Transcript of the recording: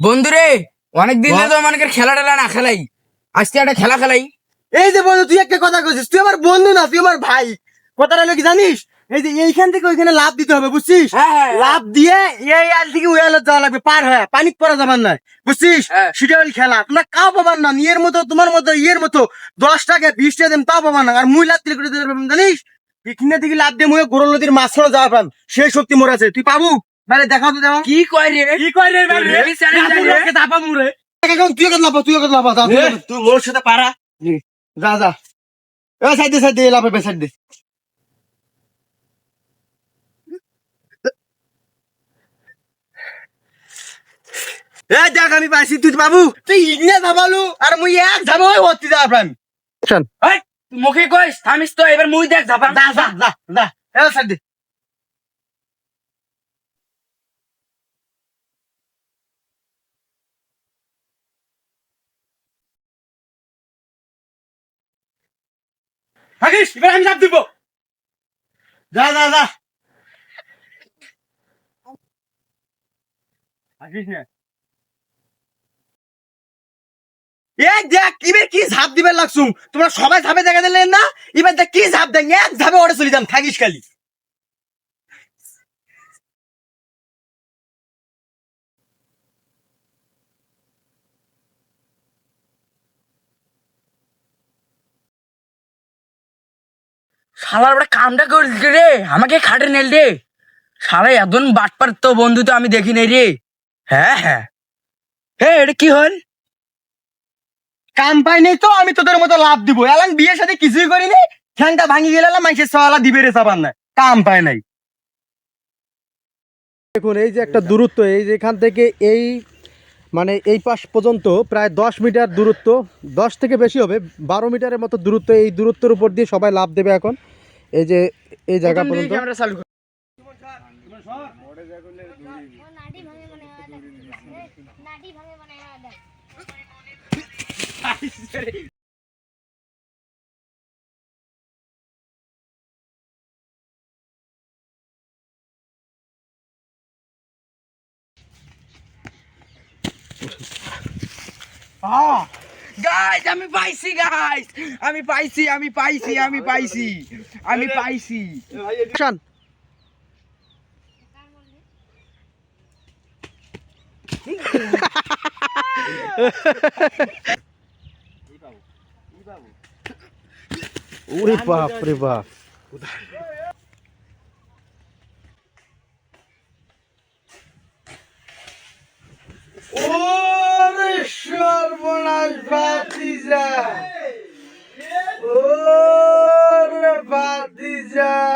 বন্ধুরে অনেকদিন ধরে তো আমাকে খেলা টেলা না খেলাই। আজকে একটা খেলা খেলাই। এই যে বন্ধু তুই একটা কথা কইছিস তুই আমার বন্ধু না তুই আমার ভাই। কথাটা হলো কি জানিস? এই যে এইখান থেকে ওইখানে লাভ দিতে হবে বুঝছিস? হ্যাঁ, হ্যাঁ, লাভ দিয়ে এই আল থেকে ওই আলে যাওয়া লাগবে পার হয়ে। পানি পড়া যাবার না বুঝছিস? হ্যাঁ। সেটা হল খেলা তোমরা কাউ পাবার না ইয়ের মতো তোমার মতো ইয়ের মতো। দশ টাকা বিশ টাকা দেন তাও পাবার না। আর মুই লাভ করে দিতে পারবেন জানিস? এখানে থেকে লাভ দিয়ে মুই গোরল নদীর মাঝখানে যাওয়া পান সেই শক্তি মোর আছে তুই পাবু? মানে দেখাও তো কি কয় রে কি কয় রে ভাই রে? Heavy challenge তুই রে। ওকে দাপা মুরে। এখন তুই ওকে লাফা, তুই ওকে লাফা, যা, তুই মোর সাথে পারা। যা, যা। এ, side দে, দে, লাফা, বে, দে। এ, দেখ আমি পাইছি, তুই বাবু তুই ইগনে যাবালু আর মুই এক যাব ওই অতি যা প্রাণ তুই মুখে কইস থামিস তো এবার মুই দেখ যাবা যা যা যা যা এ সাইড হাগিস এবার আমি চাপ দিব। যা যা যা। না। এ দেখ কি ঝাপ দিবে লাগছুম? তোমরা সবাই ঝাপে দেখা দিলেন না? এবার দেখ, কি ঝাপ দেন এক ঝাপে ওরে চলে যান থাকিস খালি। শালার বড় কামটা করিস রে? আমাকে খাটে নেল রে শালা একজন বাটপার তো বন্ধু তো আমি দেখি নাই রে। হ্যাঁ হ্যাঁ। হ্যাঁ এটা কি হল? কাম পাই নেই তো আমি তোদের মতো লাভ দিব। এলাম বিয়ের সাথে কিছুই করিনি। ঠ্যাংটা ভাঙি গেলে মানুষের সওয়ালা দিবে রে সাবান নাই কাম পায় নাই। দেখুন এই যে একটা দূরত্ব এই যে এখান থেকে এই মানে এই পাশ পর্যন্ত প্রায় দশ মিটার দূরত্ব দশ থেকে বেশি হবে বারো মিটারের মতো দূরত্ব এই দূরত্বের উপর দিয়ে সবাই লাভ দেবে এখন। এই যে এই জায়গা পর্যন্ত ক্যামেরা চালু কর। নাডি ভাঙে মানে নাডি ভাঙে মানে দেখ গাইস আমি পাইছি গাইস আমি পাইছি আমি পাইছি আমি পাইছি আমি পাইছি শান, ওরে বাপ রে বাপ বাদিজা ও বাদিজা